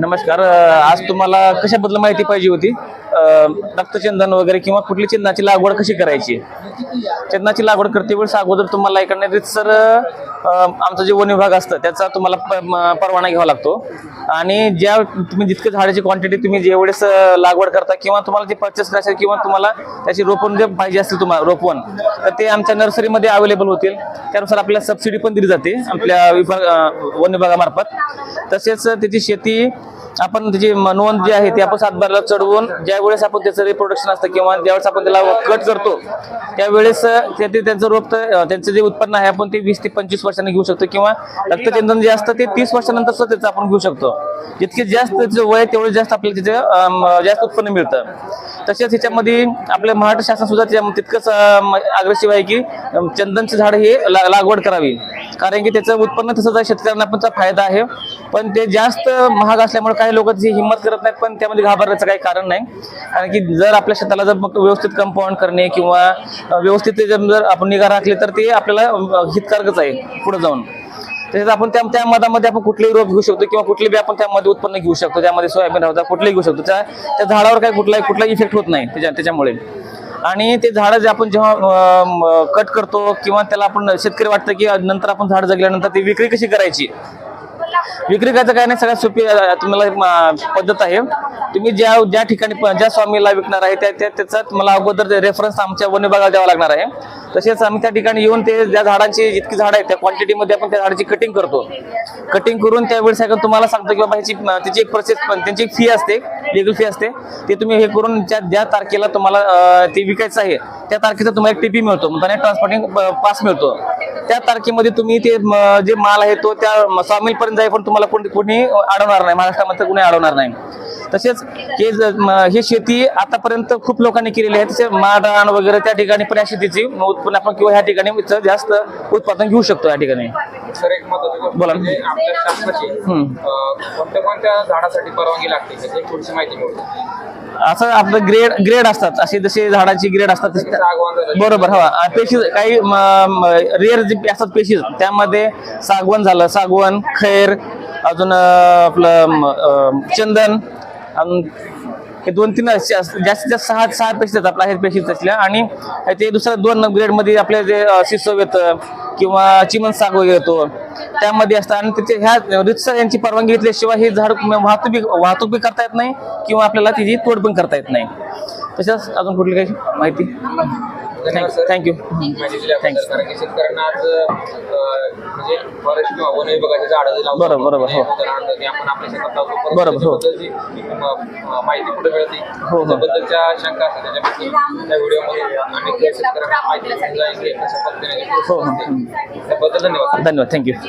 नमस्कार आज तुम्हाला कशाबद्दल माहिती पाहिजे होती? रक्तचंदन वगैरे किंवा कुठली चंदनाची लागवड कशी करायची? चंदनाची लागवड करते वेळेस अगोदर तुम्हाला इकडनं सर आमचं जे वन विभाग असतं त्याचा तुम्हाला प- म- परवाना घ्यावा लागतो. आणि ज्या तुम्ही जितकं झाडाची क्वांटिटी तुम्ही जेवढेच लागवड करता किंवा तुम्हाला जे परचेस करायचं किंवा तुम्हाला त्याची रोपण जे पाहिजे असतील तुम्हाला रोपवन तर ते आमच्या नर्सरीमध्ये अवेलेबल होतील. त्यानुसार आपल्याला सबसिडी पण दिली जाते आपल्या विभाग वन विभागामार्फत तसेच त्याची शेती आपण त्याची म- नोंद जी आहे ती आपण सातबाराला चढवून ज्या वेळेस आपण त्याचं रिप्रोडक्शन असतं किंवा ज्यावेळेस आपण त्याला कट करतो त्यावेळेस ते ते त्यांचं रोप त्यांचं जे उत्पन्न आहे आपण ते वीस ते पंचवीस वर्षांनी घेऊ शकतो किंवा रक्तचंदन जे असतं ते तीस वर्षानंतर सुद्धा त्याचं आपण घेऊ शकतो. जितके जास्त त्याचं वय तेवढं जास्त आपल्याला त्याचं जास्त उत्पन्न मिळतं. तसेच ह्याच्यामध्ये आपलं महाराष्ट्र शासन सुद्धा तितकंच अग्रेसिव्ह आहे की चंदनचं झाड हे ला- लागवड करावी. कारण की त्याचं उत्पन्न तसंच आहे शेतकऱ्यांना पण फायदा आहे. पण ते जास्त महाग असल्यामुळे काही लोक त्याची हिंमत करत नाहीत पण त्यामध्ये घाबरण्याचं काही कारण नाही. कारण की जर आपल्या शेताला जर मग व्यवस्थित कंपाऊंड करणे किंवा व्यवस्थित जर आपण निगा राखली तर ते आपल्याला हितकारकच आहे पुढे जाऊन. तसेच आपण त्या त्या मधामध्ये आपण कुठलेही रोप घेऊ शकतो किंवा कुठले बी आपण त्यामध्ये उत्पन्न घेऊ शकतो. त्यामध्ये सोयाबीन राहता कुठलेही घेऊ शकतो. त्या त्या झाडावर काही कुठलाही कुठलाही इफेक्ट होत नाही त्याच्या त्याच्यामुळे. आणि ते झाडं जे आपण जेव्हा कट करतो किंवा त्याला आपण शेतकरी वाटतं की नंतर आपण झाड जगल्यानंतर ती विक्री कशी करायची? विक्री करायचं काय नाही सगळ्यात सोपी तुम्हाला पद्धत आहे. तुम्ही ज्या ज्या ठिकाणी ज्या स्वामीला विकणार आहे त्या त्या- त्याचा तुम्हाला अगोदर रेफरन्स आमच्या वन विभागाला द्यावा लागणार आहे. तसेच आम्ही त्या ठिकाणी येऊन ते ज्या झाडांची जितकी झाडं आहेत त्या क्वांटिटीमध्ये आपण त्या झाडाची कटिंग करतो. कटिंग करून त्यावेळेस आहे तुम्हाला सांगतो की बाबा ह्याची त्याची एक प्रोसेस पण त्यांची एक फी असते लिगल फी असते. ते तुम्ही हे करून ज्या ज्या तारखेला तुम्हाला ते विकायचं आहे त्या तारखेचा तुम्हाला एक टीपी मिळतो. म्हणजे ट्रान्सपोर्टिंग पास मिळतो. त्या तारखेमध्ये तुम्ही ते जे माल आहे तो त्या सामीलपर्यंत जाईपर्यंत तुम्हाला कोणी कोणी अडवणार नाही. महाराष्ट्रामध्ये कोणी अडवणार नाही. तसेच हे हे शेती आतापर्यंत खूप लोकांनी केलेली आहे. तसे माडरान वगैरे त्या ठिकाणी पण या शेतीची उत्पन्न आपण किंवा ह्या ठिकाणी जास्त उत्पादन घेऊ शकतो या ठिकाणी. सर एक बोला. म्हणजे आपल्या शासनाची कोणत्या कोणत्या झाडासाठी परवानगी लागते? त्याची थोडीशी माहिती मिळू शकते असं आपलं ग्रेड ग्रेड असतात. असे जसे झाडाची ग्रेड असतात. बरोबर हा पेशी काही रेअर जे असतात पेशी त्यामध्ये सागवण झालं. सागवण खैर अजून आपलं चंदन हे दोन तीन जास्तीत जास्त सहा सहा पेशी देतात आपल्या आहेत पेशी त्यातल्या आणि ते दुसऱ्या दोन ग्रेडमध्ये आपल्या जे शिसव सिसव येतं किंवा चिमन साग वगैरे येतो त्यामध्ये असतं. आणि तिथे ह्या रितसर यांची परवानगी घेतल्याशिवाय हे झाड वाहतूक वाहतूक बी करता येत नाही किंवा आपल्याला तिची तोड पण करता येत नाही. तसंच अजून कुठली काही माहिती? धन्यवाद सर. थँक्यू की शेतकऱ्यांना आज म्हणजे फॉरेस्ट किंवा वन बरोबर, बरोबर, हो. आपण आपल्या शेतात लावतो. बरोबर, हो. माहिती कुठे मिळते हो, शंका असतात त्याच्याबद्दल त्या व्हिडिओमध्ये अनेक शेतकऱ्यांना माहिती समजायची कशा पद्धतीने. त्याबद्दल धन्यवाद. धन्यवाद. थँक्यू